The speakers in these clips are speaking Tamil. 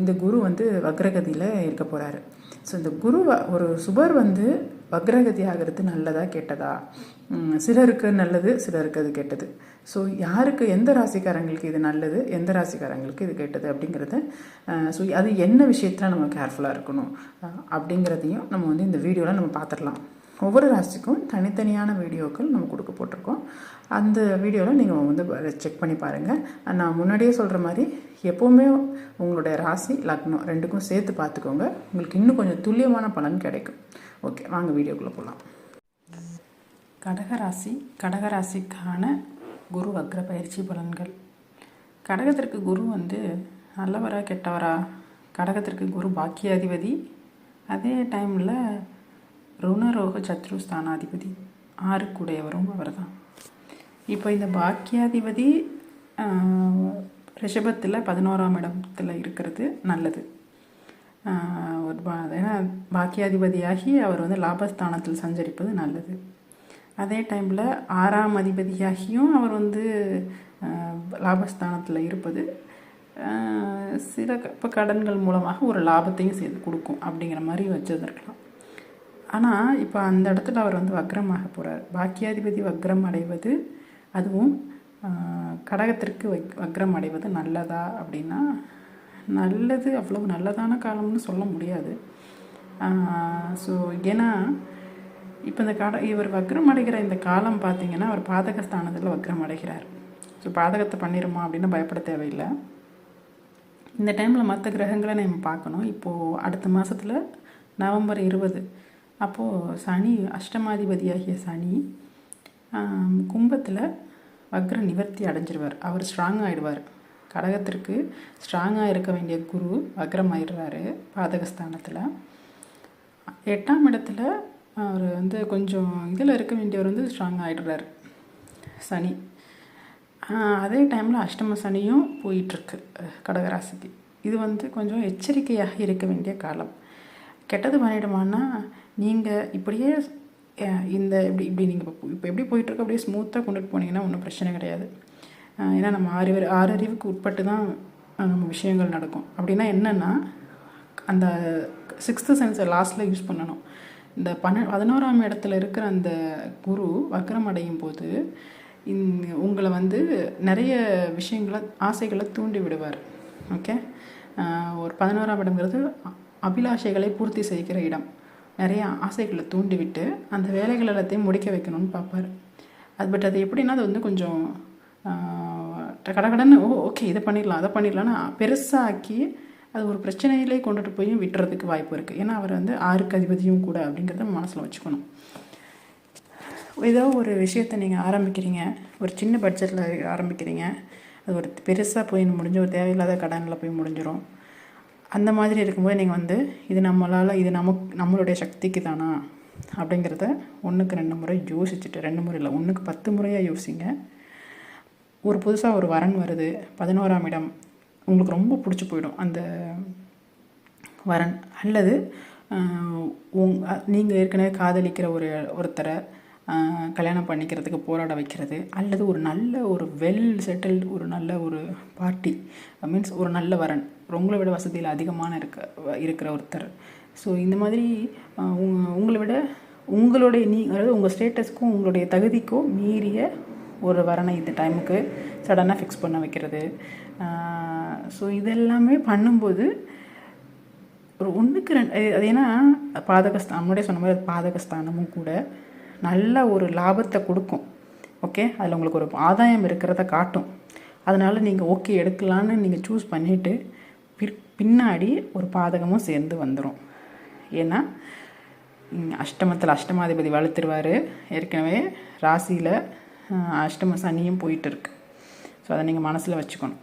இந்த குரு வந்து வக்ரகதியில் இருக்க போகிறாரு ஸோ இந்த குரு ஒரு சுபர் வந்து வக்ரகதி ஆகிறது நல்லதா கெட்டதா? சிலருக்கு நல்லது சிலருக்கு அது கெட்டது. ஸோ யாருக்கு எந்த ராசிக்காரங்களுக்கு இது நல்லது எந்த ராசிக்காரங்களுக்கு இது கெட்டது அப்படிங்கிறத ஸோ அது என்ன விஷயத்தில் நம்ம கேர்ஃபுல்லாக இருக்கணும் அப்படிங்கிறதையும் நம்ம வந்து இந்த வீடியோவில் நம்ம பார்த்துடலாம் ஒவ்வொரு ராசிக்கும் தனித்தனியான வீடியோக்கள் நம்ம கொடுக்க போட்டிருக்கோம். அந்த வீடியோவில் நீங்கள் வந்து செக் பண்ணி பாருங்கள் நான் முன்னாடியே சொல்கிற மாதிரி எப்போவுமே உங்களுடைய ராசி லக்னம் ரெண்டுக்கும் சேர்த்து பார்த்துக்கோங்க. உங்களுக்கு இன்னும் கொஞ்சம் துல்லியமான பலன் கிடைக்கும். ஓகே வாங்க வீடியோக்குள்ளே போகலாம் கடகராசி கடகராசிக்கான குரு வக்ர பயிற்சி பலன்கள். கடகத்திற்கு குரு வந்து நல்லவரா கெட்டவரா? கடகத்திற்கு குரு பாக்கியாதிபதி. அதே டைமில் ருணரோக சத்ரு ஸ்தானாதிபதி. ஆறுக்குடையவரும் அவர் தான் இப்போ இந்த பாக்கியாதிபதி ரிஷபத்தில் பதினோராம் இடத்துல இருக்கிறது நல்லது. ஒரு பா ஏன்னா பாக்கியாதிபதியாகி அவர் வந்து லாபஸ்தானத்தில் சஞ்சரிப்பது நல்லது. அதே டைமில் ஆறாம் அதிபதியாகியும் அவர் வந்து லாபஸ்தானத்தில் இருப்பது சில இப்போ கடன்கள் மூலமாக ஒரு லாபத்தையும் சேர்த்து கொடுக்கும் அப்படிங்கிற மாதிரி வச்சிருந்துருக்கலாம். ஆனால் இப்போ அந்த இடத்துல அவர் வந்து வக்ரமாக போகிறார் பாக்கியாதிபதி வக்ரம் அடைவது அதுவும் கடகத்திற்கு வக் வக்ரம் அடைவது நல்லதா அப்படின்னா நல்லது அவ்வளவு நல்லதான காலம்னு சொல்ல முடியாது. ஸோ ஏன்னா இப்போ இந்த கட இவர் வக்ரம் அடைகிற இந்த காலம் பார்த்திங்கன்னா அவர் பாதக ஸ்தானத்தில் வக்ரம் அடைகிறார். ஸோ பாதகத்தை பண்ணிடுமா அப்படின்னு பயப்பட தேவையில்லை. இந்த டைமில் மற்ற கிரகங்களை நம்ம பார்க்கணும். இப்போது அடுத்த மாதத்தில் நவம்பர் இருபது. அப்போது சனி அஷ்டமாதிபதியாகிய சனி கும்பத்தில் வக்ர நிவர்த்தி அடைஞ்சிருவார். அவர் ஸ்ட்ராங் ஆகிடுவார் கடகத்திற்கு ஸ்ட்ராங்காக இருக்க வேண்டிய குரு வக்ரம் ஆயிடுறாரு பாதகஸ்தானத்தில். எட்டாம் இடத்துல அவர் வந்து கொஞ்சம் இதில் இருக்க வேண்டியவர் வந்து ஸ்ட்ராங் ஆகிடுறாரு சனி. அதே டைமில் அஷ்டம சனியும் போயிட்டுருக்கு கடகராசிக்கு. இது வந்து கொஞ்சம் எச்சரிக்கையாக இருக்க வேண்டிய காலம். கெட்டது பண்ணிடுமான்னா நீங்கள் இப்படியே இந்த இப்படி இப்படி நீங்கள் இப்போ இப்போ எப்படி போயிட்டுருக்கு? அப்படியே ஸ்மூத்தாக கொண்டுட்டு போனீங்கன்னா ஒன்றும் பிரச்சனை கிடையாது. ஏன்னா நம்ம ஆறு ஆறறிவுக்கு ஆறு அறிவுக்கு உட்பட்டு தான் நம்ம விஷயங்கள் நடக்கும். அப்படின்னா என்னென்னா அந்த சிக்ஸ்த்து சென்ஸை லாஸ்ட்டில் யூஸ் பண்ணணும். இந்த பன்ன பதினோராம் இடத்துல இருக்கிற அந்த குரு வக்ரம் அடையும் போது இந்- உங்களை வந்து நிறைய விஷயங்களை ஆசைகளை தூண்டி விடுவார். ஓகே ஒரு பதினோராம் இடங்கிறது அபிலாஷைகளை பூர்த்தி செய்கிற இடம். நிறைய ஆசைகளை தூண்டிவிட்டு அந்த வேலைகள் எல்லாத்தையும் முடிக்க வைக்கணும்னு பார்ப்பார். அது பட் அது எப்படின்னா அது வந்து கொஞ்சம் கடகடன்னு ஓ ஓகே இதை பண்ணிடலாம் அதை பண்ணிடலாம்னு பெருசாக்கி அது ஒரு பிரச்சனையிலே கொண்டுட்டு போய் விட்டுறதுக்கு வாய்ப்பு இருக்குது ஏன்னா அவர் வந்து ஆறுக்கு அதிபதியும் கூட அப்படிங்கிறத மனசில் வச்சுக்கணும். ஏதோ ஒரு விஷயத்தை நீங்கள் ஆரம்பிக்கிறீங்க ஒரு சின்ன பட்ஜெட்டில் ஆரம்பிக்கிறீங்க அது ஒரு பெருசாக போய் முடிஞ்ச ஒரு தேவையில்லாத கடனில் போய் முடிஞ்சிடும் அந்த மாதிரி இருக்கும்போது நீங்கள் வந்து இது நம்மளால் இது நமக்கு நம்மளுடைய சக்திக்கு தானா அப்படிங்கிறத ஒன்றுக்கு ரெண்டு முறை யோசிச்சுட்டு ரெண்டு முறை இல்லை ஒன்றுக்கு பத்து முறையாக யோசிங்க. ஒரு புதுசாக ஒரு வரன் வருது பதினோராம் இடம் உங்களுக்கு ரொம்ப பிடிச்சி போயிடும் அந்த வரன். அல்லது உங் நீங்கள் ஏற்கனவே காதலிக்கிற ஒரு ஒருத்தரை கல்யாணம் பண்ணிக்கிறதுக்கு போராட வைக்கிறது அல்லது ஒரு நல்ல ஒரு வெல் செட்டில்டு ஒரு நல்ல ஒரு பார்ட்டி மீன்ஸ் ஒரு நல்ல வரன். உங்களை விட வசதியில் அதிகமான இருக்க இருக்கிற ஒருத்தர். ஸோ இந்த மாதிரி உங்களை விட உங்களுடைய நீ அதாவது உங்கள் ஸ்டேட்டஸ்க்கும் உங்களுடைய தகுதிக்கும் மீறிய ஒரு வரனை இந்த டைமுக்கு சடனாக ஃபிக்ஸ் பண்ண வைக்கிறது. ஸோ இதெல்லாமே பண்ணும்போது ஒரு ஒன்றுக்கு ரெண்டு அது- ஏன்னா பாதகஸ்தான் முன்னாடியே சொன்ன மாதிரி அது பாதகஸ்தானமும் கூட நல்ல ஒரு லாபத்தை கொடுக்கும். ஓகே அதில் உங்களுக்கு ஒரு ஆதாயம் இருக்கிறத காட்டும். அதனால் நீங்கள் ஓகே எடுக்கலான்னு நீங்கள் சூஸ் பண்ணிவிட்டு பின்னாடி ஒரு பாதகமும் சேர்ந்து வந்துடும் ஏன்னா அஷ்டமத்தில் அஷ்டமாதிபதி வளர்த்துருவார் ஏற்கனவே ராசியில் அஷ்டம சனியும் போயிட்டு இருக்கு ஸோ அதை நீங்கள் மனசில் வச்சுக்கணும்.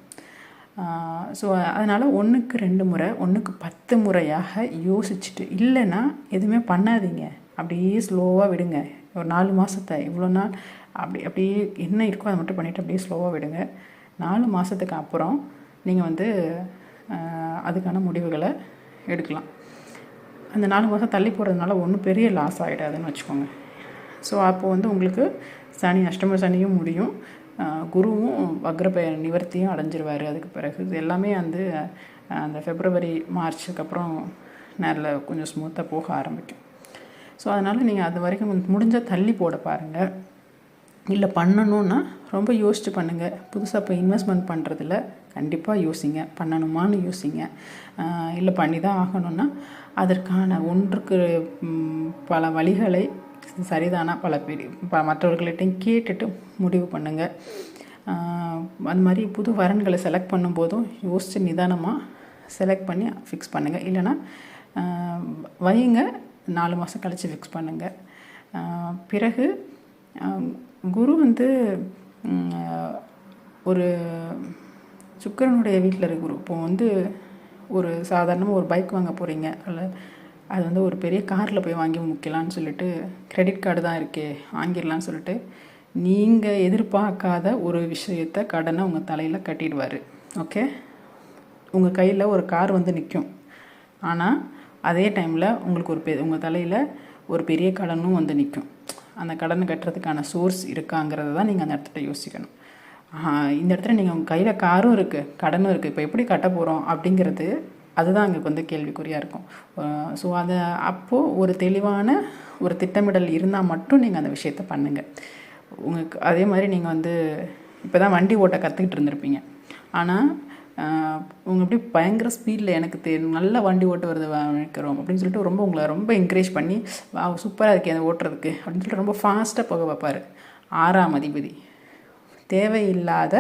ஸோ அதனால் ஒன்றுக்கு ரெண்டு முறை ஒன்றுக்கு பத்து முறையாக யோசிச்சுட்டு இல்லைன்னா எதுவுமே பண்ணாதீங்க. அப்படியே ஸ்லோவாக விடுங்க. ஒரு நாலு மாதத்தை இவ்வளோ நாள் அப்படி அப்படியே என்ன இருக்கோ அதை மட்டும் பண்ணிவிட்டு அப்படியே ஸ்லோவாக விடுங்க. நாலு மாதத்துக்கு அப்புறம் நீங்கள் வந்து அதுக்கான முடிவுகளை எடுக்கலாம். அந்த நாலு மாதம் தள்ளி போகிறதுனால ஒன்றும் பெரிய லாஸ் ஆகிடாதுன்னு வச்சுக்கோங்க. ஸோ அப்போது வந்து உங்களுக்கு சனி அஷ்டம சனியும் முடியும். குருவும் வக்ரப நிவர்த்தியும் அடைஞ்சிருவார். அதுக்கு பிறகு இது எல்லாமே வந்து அந்த ஃபெப்ரவரி மார்ச்சுக்கு அப்புறம் நேரில் கொஞ்சம் ஸ்மூத்தாக போக ஆரம்பிக்கும். ஸோ அதனால் நீங்கள் அது வரைக்கும் முடிஞ்சால் தள்ளி போட பாருங்கள் இல்லை பண்ணணுன்னா ரொம்ப யோசிச்சு பண்ணுங்கள் புதுசாக இப்போ இன்வெஸ்ட்மெண்ட் பண்ணுறதுல கண்டிப்பாக யோசிங்க பண்ணணுமான்னு யோசிங்க. இல்லை பண்ணி தான் ஆகணும்னா அதற்கான ஒன்றுக்கு பல வழிகளை சரிதானா பல பேர் ப மற்றவர்கள்ட்டையும் கேட்டுட்டு முடிவு பண்ணுங்கள் அது மாதிரி புது வரன்களை செலக்ட் பண்ணும்போதும் யோசித்து நிதானமாக செலக்ட் பண்ணி ஃபிக்ஸ் பண்ணுங்கள் இல்லைன்னா வையுங்க நாலு மாதம் கழித்து ஃபிக்ஸ் பண்ணுங்கள் பிறகு குரு வந்து ஒரு சுக்கரனுடைய வீட்டில் இருக்கிற இப்போ வந்து ஒரு சாதாரணமாக ஒரு பைக் வாங்க போகிறீங்க அல்ல அது வந்து ஒரு பெரிய காரில் போய் வாங்கி முக்கலான்னு சொல்லிட்டு கிரெடிட் கார்டு தான் இருக்கே வாங்கிடலான்னு சொல்லிட்டு நீங்கள் எதிர்பார்க்காத ஒரு விஷயத்தை கடனை உங்கள் தலையில் கட்டிடுவார். ஓகே உங்கள் கையில் ஒரு கார் வந்து நிற்கும் ஆனால் அதே டைமில் உங்களுக்கு ஒரு பெ உங்கள் தலையில் ஒரு பெரிய கடனும் வந்து நிற்கும் அந்த கடனை கட்டுறதுக்கான சோர்ஸ் இருக்காங்கிறத தான் நீங்கள் அந்த இடத்துல யோசிக்கணும். இந்த இடத்துல நீங்கள் உங்கள் கையில் காரும் இருக்குது கடனும் இருக்குது இப்போ எப்படி கட்ட போகிறோம் அப்படிங்கிறது அதுதான் எங்களுக்கு வந்து கேள்விக்குறியாக இருக்கும். ஸோ அதை அப்போது ஒரு தெளிவான ஒரு திட்டமிடல் இருந்தால் மட்டும் நீங்கள் அந்த விஷயத்த பண்ணுங்கள் உங்களுக்கு அதே மாதிரி நீங்கள் வந்து இப்போ தான் வண்டி ஓட்ட கற்றுக்கிட்டு இருந்திருப்பீங்க. ஆனால் உங்கள் எப்படி பயங்கர ஸ்பீடில் எனக்கு தெ நல்ல வண்டி ஓட்ட வருது வைக்கிறோம் அப்படின்னு சொல்லிட்டு ரொம்ப உங்களை ரொம்ப என்கரேஜ் பண்ணி வா சூப்பராக இருக்கே அதை ஓட்டுறதுக்கு. அப்படின்னு சொல்லிட்டு ரொம்ப ஃபாஸ்ட்டாக போக வைப்பார். ஆறாம் அதிபதி. தேவையில்லாத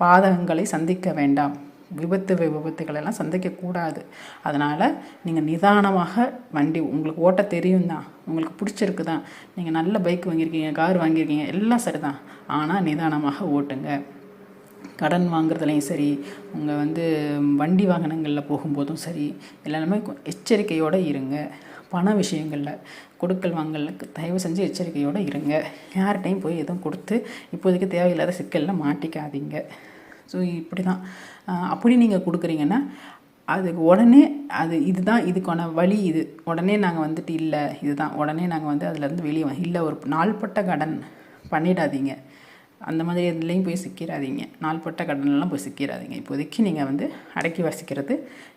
பாதகங்களை சந்திக்க வேண்டாம். விபத்து விபத்துகளெல்லாம் சந்திக்கக்கூடாது. அதனால் நீங்கள் நிதானமாக வண்டி உங்களுக்கு ஓட்ட தெரியும் தான் உங்களுக்கு பிடிச்சிருக்கு தான் நீங்கள் நல்ல பைக் வாங்கியிருக்கீங்க கார் வாங்கியிருக்கீங்க எல்லாம் சரி தான் ஆனால் நிதானமாக ஓட்டுங்க. கடன் வாங்குறதுலையும் சரி உங்கள் வந்து வண்டி வாகனங்களில் போகும்போதும் சரி எல்லாமே எச்சரிக்கையோடு இருங்க. பண விஷயங்களில் கொடுக்கல் வாங்கலுக்கு தயவு செஞ்சு எச்சரிக்கையோடு இருங்க. யார்கிட்டையும் போய் எதுவும் கொடுத்து இப்போதைக்கு தேவையில்லாத சிக்கலில் மாட்டிக்காதீங்க. ஸோ இப்படி தான் அப்படி நீங்கள் கொடுக்குறீங்கன்னா அது உடனே அது இதுதான் இதுக்கான வழி இது. உடனே நாங்கள் வந்துட்டு இல்லை இதுதான். உடனே நாங்கள் வந்து அதுலேருந்து வெளியே வ- இல்லை ஒரு நாள்பட்ட கடன் பண்ணிடாதீங்க. அந்த மாதிரி இதுலேயும் போய் சிக்கிறாதீங்க நாள்பட்ட கடன்லாம் போய் சிக்கிறாதீங்க இப்போதைக்கு நீங்கள் வந்து அடக்கி வசிக்கிறது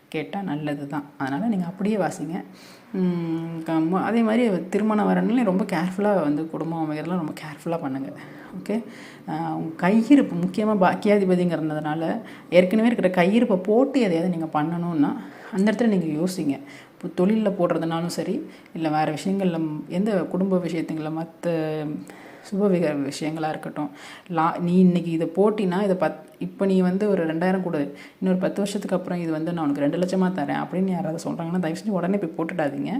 கேட்டால் நல்லது தான் அதனால் நீங்கள் அப்படியே வாசிங்க. க- அதே மாதிரி திருமண வரன்லையும் ரொம்ப கேர்ஃபுல்லாக வந்து குடும்பம் அமைகிறதுலாம் ரொம்ப கேர்ஃபுல்லாக பண்ணுங்கள் ஓகே கையிருப்பு முக்கியமாக பாக்கியாதிபதிங்கிறதுனால ஏற்கனவே இருக்கிற கையிருப்பை போட்டு எதையாவது நீங்கள் பண்ணணும்னா அந்த இடத்துல நீங்கள் யோசிங்க. இப்போ தொழிலில் போடுறதுனாலும் சரி இல்லை வேறு விஷயங்களில் எந்த குடும்ப விஷயத்துங்களில் மற்ற சுபவிக விஷயங்களாக இருக்கட்டும். லா நீ இன்னைக்கு இதை போட்டினா இதை பத் இப்போ நீ வந்து ஒரு ரெண்டாயிரம் கொடு. இன்னொரு பத்து வருஷத்துக்கு அப்புறம் இது வந்து நான் உனக்கு ரெண்டு லட்சமாக தரேன் அப்படின்னு யாராவது சொல்கிறாங்கன்னா தயவு செஞ்சு உடனே போய் போட்டுடாதீங்க.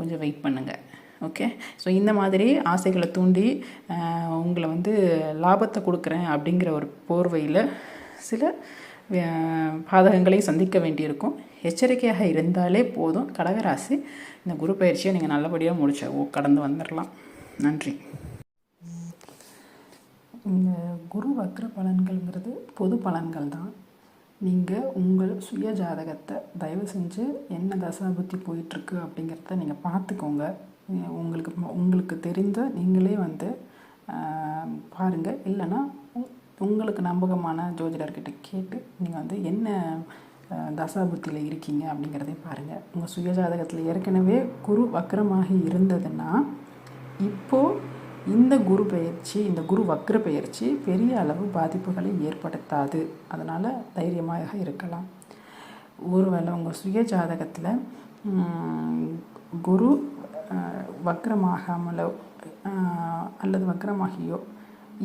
கொஞ்சம் வெயிட் பண்ணுங்கள் ஓகே ஸோ இந்த மாதிரி ஆசைகளை தூண்டி உங்களை வந்து லாபத்தை கொடுக்குறேன் அப்படிங்கிற ஒரு போர்வையில் சில பாதகங்களை பாதகங்களையும் சந்திக்க வேண்டியிருக்கும். எச்சரிக்கையாக இருந்தாலே போதும். கடகராசி இந்த குரு பயிற்சியை நீங்கள் நல்லபடியாக முடிச்ச ஓ கடந்து வந்துடலாம் நன்றி. இந்த குரு வக்ர பலன்கள்ங்கிறது பொது பலன்கள் தான் நீங்கள் உங்கள் சுய ஜாதகத்தை தயவு செஞ்சு என்ன தசாபுத்தி போயிட்டுருக்கு அப்படிங்கிறத நீங்கள் பார்த்துக்கோங்க. உங்களுக்கு உங்களுக்கு தெரிந்த நீங்களே வந்து பாருங்கள் இல்லைன்னா உ- உங்களுக்கு நம்பகமான ஜோதிடர்கிட்ட கேட்டு நீங்கள் வந்து என்ன தசாபுத்தியில் இருக்கீங்க அப்படிங்கிறதே பாருங்கள் உங்கள் சுயஜாதகத்தில் ஏற்கனவே குரு வக்ரமாகி இருந்ததுன்னா இப்போது இந்த குரு பெயர்ச்சி இந்த குரு வக்ர பெயர்ச்சி பெரிய அளவு பாதிப்புகளை ஏற்படுத்தாது. அதனால் தைரியமாக இருக்கலாம். ஒருவேளை உங்கள் சுய ஜாதகத்தில் குரு வக்ரமாகாமலோ அல்லது வக்ரமாகியோ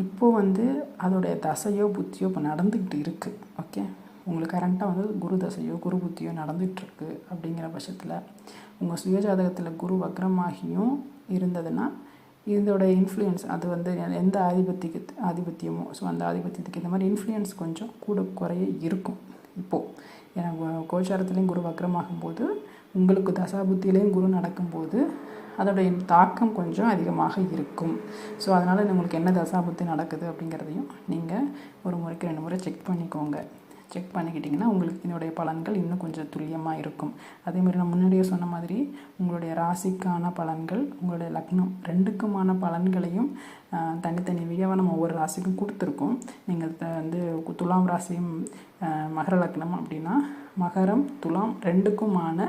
இப்போ வந்து அதோடைய தசையோ புத்தியோ இப்போ நடந்துக்கிட்டு இருக்குது ஓகே? உங்களுக்கு கரண்ட்டாக வந்து குரு தசையோ குரு புத்தியோ நடந்துகிட்ருக்கு அப்படிங்கிற பட்சத்தில் உங்கள் சுய ஜாதகத்தில் குரு வக்ரமாகியும் இருந்ததுன்னா இதோட இன்ஃப்ளூயன்ஸ் அது வந்து எந்த ஆதிபத்தியக்கு ஆதிபத்தியமோ ஸோ அந்த ஆதிபத்தியத்துக்கு இந்த மாதிரி இன்ஃப்ளூயன்ஸ் கொஞ்சம் கூட குறைய இருக்கும். இப்போது ஏன்னா கோச்சாரத்துலேயும் குரு வக்ரமாகும்போது உங்களுக்கு தசாபுத்தியிலையும் குரு நடக்கும்போது அதோடைய தாக்கம் கொஞ்சம் அதிகமாக இருக்கும். ஸோ அதனால் உங்களுக்கு என்ன தசாபுத்தி நடக்குது அப்படிங்கிறதையும் நீங்கள் ஒரு முறைக்கு ரெண்டு முறை செக் பண்ணிக்கோங்க. செக் பண்ணிக்கிட்டிங்கன்னா உங்களுக்கு இதனுடைய பலன்கள் இன்னும் கொஞ்சம் துல்லியமாக இருக்கும். அதே மாதிரி நான் முன்னாடியே சொன்ன மாதிரி உங்களுடைய ராசிக்கான பலன்கள் உங்களுடைய லக்னம் ரெண்டுக்குமான பலன்களையும் தனித்தனி வீடியோவாக நம்ம ஒவ்வொரு ராசிக்கும் கொடுத்துருக்கோம். நீங்கள் த- வந்து துலாம் ராசியும் மகர லக்னம் அப்படின்னா மகரம் துலாம் ரெண்டுக்குமான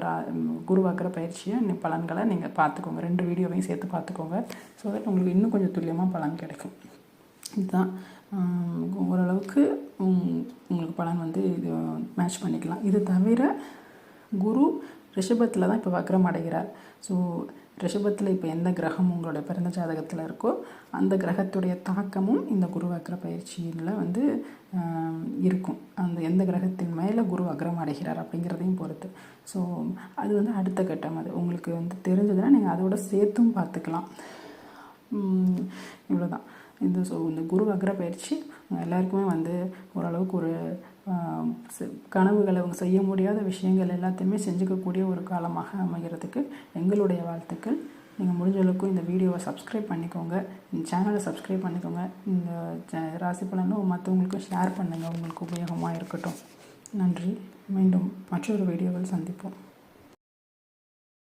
ரா- குரு பயிற்சியை பலன்களை நீங்கள் பார்த்துக்கோங்க. ரெண்டு வீடியோவையும் சேர்த்து பார்த்துக்கோங்க. ஸோ தட் உங்களுக்கு இன்னும் கொஞ்சம் துல்லியமாக பலன் கிடைக்கும். இதுதான். ஓரளவுக்கு உங்களுக்கு பலன் வந்து இது மேட்ச் பண்ணிக்கலாம். இது தவிர குரு ரிஷபத்தில் தான் இப்போ வக்ரம் அடைகிறார். ஸோ ரிஷபத்தில் இப்போ எந்த கிரகம் உங்களோட பிறந்த ஜாதகத்தில் இருக்கோ அந்த கிரகத்துடைய தாக்கமும் இந்த குரு வக்ர பயிற்சியில் வந்து இருக்கும். அந்த எந்த கிரகத்தின் மேலே குரு வக்ரம் அடைகிறார் அப்படிங்கிறதையும் பொறுத்து. ஸோ அது வந்து அடுத்த கட்டம் அது. உங்களுக்கு வந்து தெரிஞ்சதுன்னா நீங்கள் அதோட சேர்த்தும் பார்த்துக்கலாம். இவ்வளோதான் இந்த ஸோ இந்த குரு வக்ர பயிற்சி எல்லாருக்குமே வந்து ஓரளவுக்கு ஒரு செ- கனவுகளை அவங்க செய்ய முடியாத விஷயங்கள் எல்லாத்தையுமே செஞ்சுக்கக்கூடிய ஒரு காலமாக அமைகிறதுக்கு எங்களுடைய வாழ்த்துக்கள். நீங்கள் முடிஞ்ச அளவுக்கு இந்த வீடியோவை சப்ஸ்கிரைப் பண்ணிக்கோங்க. இந்த சேனலை சப்ஸ்கிரைப் பண்ணிக்கோங்க. இந்த ராசி பலனும் மற்றவங்களுக்கும் ஷேர் பண்ணுங்கள் உங்களுக்கு உபயோகமாக இருக்கட்டும். நன்றி. மீண்டும் மற்றொரு வீடியோவில் சந்திப்போம்.